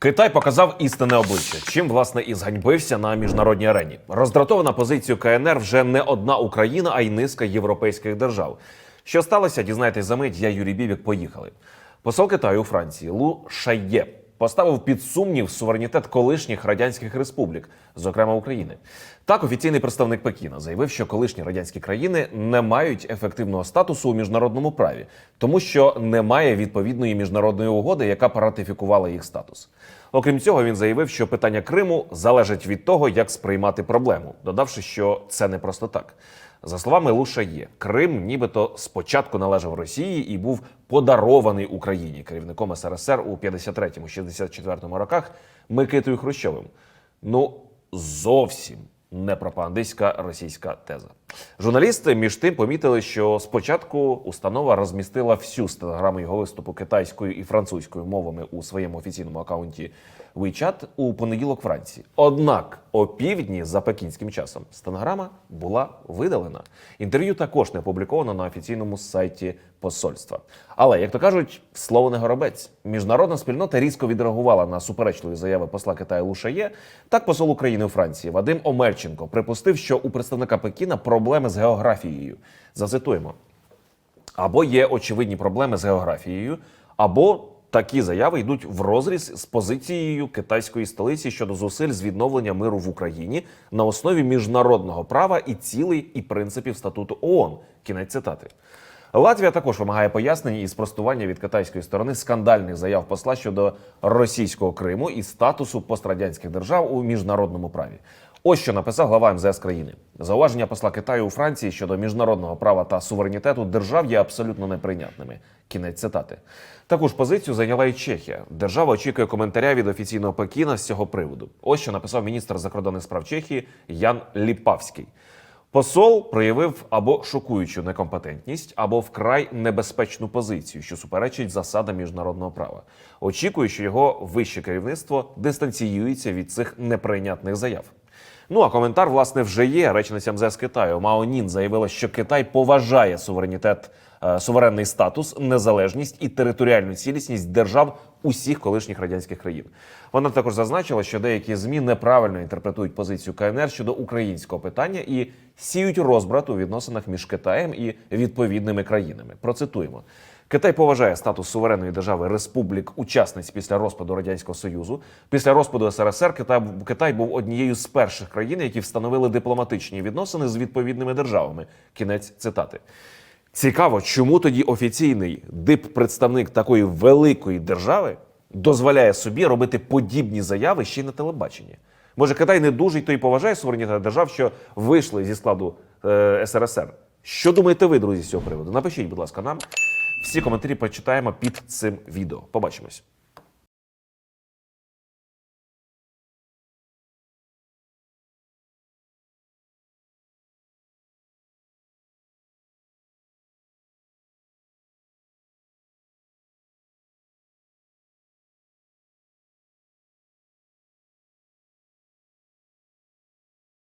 Китай показав істинне обличчя, чим власне і зганьбився на міжнародній арені. Роздратована позицію КНР вже не одна Україна, а й низка європейських держав. Що сталося, дізнайтесь за мить. Я Юрій Бібік. Поїхали. Посол Китаю у Франції Лу Шайє поставив під сумнів суверенітет колишніх радянських республік, зокрема України. Так, офіційний представник Пекіна заявив, що колишні радянські країни не мають ефективного статусу у міжнародному праві, тому що немає відповідної міжнародної угоди, яка б ратифікувала їх статус. Окрім цього, він заявив, що питання Криму залежить від того, як сприймати проблему, додавши, що це не просто так. За словами Луша є, Крим нібито спочатку належав Росії і був подарований Україні керівником СРСР у 53-64 роках Микитою Хрущовим. Ну, зовсім не пропагандистська російська теза. Журналісти між тим помітили, що спочатку установа розмістила всю стенограму його виступу китайською і французькою мовами у своєму офіційному акаунті WeChat у понеділок Франції. Однак о півдні за пекінським часом стенограма була видалена. Інтерв'ю також не опубліковано на офіційному сайті посольства. Але як то кажуть, слово не горобець. Міжнародна спільнота різко відреагувала на суперечливі заяви посла Китаю Лушає. Так, посол України у Франції Вадим Омельченко припустив, що у представника Пекіна проблеми з географією. Зацитуємо або є очевидні проблеми з географією, або такі заяви йдуть в розріз з позицією китайської столиці щодо зусиль з відновлення миру в Україні на основі міжнародного права і цілей і принципів статуту ООН. Кінець цитати. Латвія також вимагає пояснень і спростування від китайської сторони скандальних заяв посла щодо російського Криму і статусу пострадянських держав у міжнародному праві. Ось що написав глава МЗС країни. Зауваження посла Китаю у Франції щодо міжнародного права та суверенітету держав є абсолютно неприйнятними. Кінець цитати. Таку ж позицію зайняла і Чехія. Держава очікує коментаря від офіційного Пекіна з цього приводу. Ось що написав міністр закордонних справ Чехії Ян Ліпавський. Посол проявив або шокуючу некомпетентність, або вкрай небезпечну позицію, що суперечить засадам міжнародного права. Очікую, що його вище керівництво дистанціюється від цих неприйнятних заяв. Ну а коментар, власне, вже є. Речниця МЗС Китаю Мао Нін заявила, що Китай поважає суверенітет, е, суверенний статус, незалежність і територіальну цілісність держав усіх колишніх радянських країн. Вона також зазначила, що деякі змі неправильно інтерпретують позицію КНР щодо українського питання і сіють розбрат у відносинах між Китаєм і відповідними країнами. Процитуємо. Китай поважає статус суверенної держави республік учасниць після розпаду радянського союзу. Після розпаду СРСР Китай, Китай був однією з перших країн, які встановили дипломатичні відносини з відповідними державами. Кінець цитати. Цікаво, чому тоді офіційний дип-представник такої великої держави дозволяє собі робити подібні заяви ще й на телебаченні. Може, Китай не дуже й то й поважає суверенітет держав, що вийшли зі складу е, СРСР. Що думаєте ви, друзі, з цього приводу? Напишіть, будь ласка, нам. Всі коментарі почитаємо під цим відео. Побачимось.